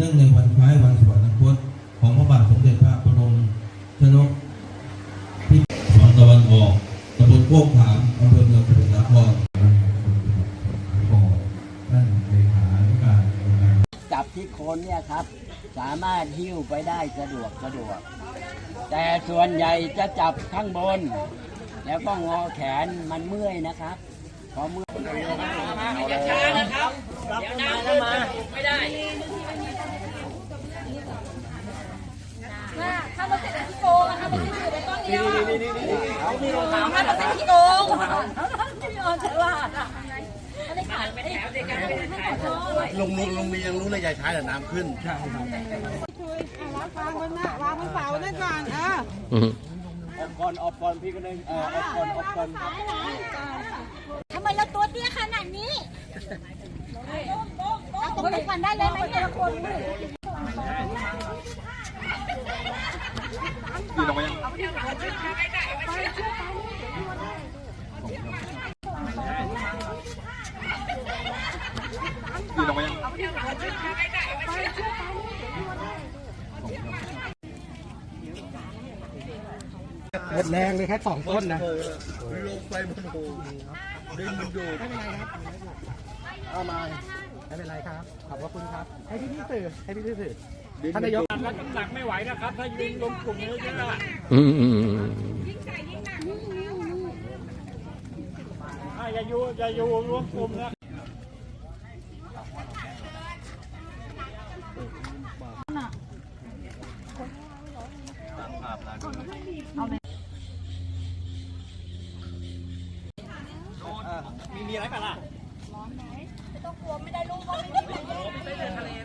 เนื่องในวันคล้ายวันสวรรคตของพระบาทสมเด็จพระบรมชนกที่ฝั่งตะวันออกตำบลโคกขามอำเภอเมืองสมุทรสาครท่านเลขาธิการโรงงานจับที่โคนเนี่ยครับ สามารถหิ้วไปได้สะดวกสะดวก แต่ส่วนใหญ่จะจับข้างบน แล้วก็งอแขนมันเมื่อยนะครับพอเมื่อยช้านะครับเดี๋ยวน้ำขึ้นไม่ได้ ลุงลุงลุงมียังรู้เลยยายใช้แต่น้ำขึ้นวางบนหน้าวางบนเสานั่นก่อนเอออบก่อนอบก่อนพี่ก็เลยอออบก่อนอบก่อนทำไมเราตัวเตี้ยขนาดนี้เอาตรงนี้ก่อนได้เลยไหมเนี่ย คนหมดแรงเลยแค่สองต้นนะ ลงไปบนโห ดึงมันดูดเอามาไม่เป็นไรครับขอบพระคุณครับ ให้พี่พี่สื่อให้พี่พี่สื่อท่านนายกอืมอืมอืมมีมีอ มีมีอะไรเปล่าล่ะร้อนไหมไม่ต้องกลัวไม่ได้ลูกาะไม่ได้ไปเล่นทะเล